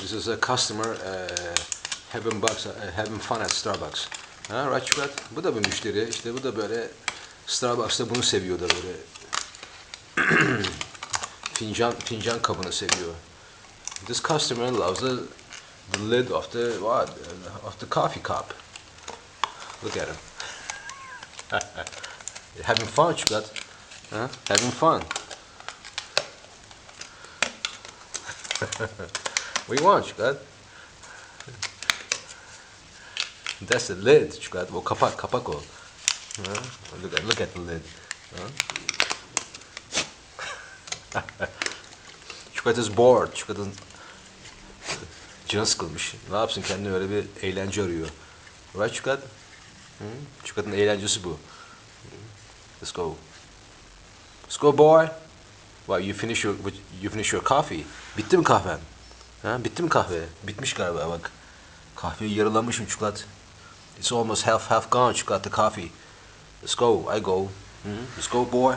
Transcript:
This is a customer uh, having, bucks, uh, having fun at Starbucks. Ha, right Şubat? Bu da bir müşteri. İşte bu da böyle Starbucks'ta bunu seviyor da böyle. fincan fincan kabını seviyor. This customer loves the, the lid of the what? Of the coffee cup. Look at him. having fun Şubat. Huh? Having fun. want Şubat? That's the lid Şubat. O kapak, kapak o. Huh? Look at, look at the lid. Şubat is bored. Şubat'ın canı sıkılmış. Ne yapsın kendine öyle bir eğlence arıyor. Right? Hı? Şubat'ın eğlencesi bu. Let's go. Let's go boy. Wow, you finish your you finish your coffee. Bitti mi kahven? Ha, bitti mi kahve? Bitmiş galiba bak. Kahveyi yarılamışım çikolat. It's almost half half gone çikolat the coffee. Let's go. I go. Hı? Let's go boy.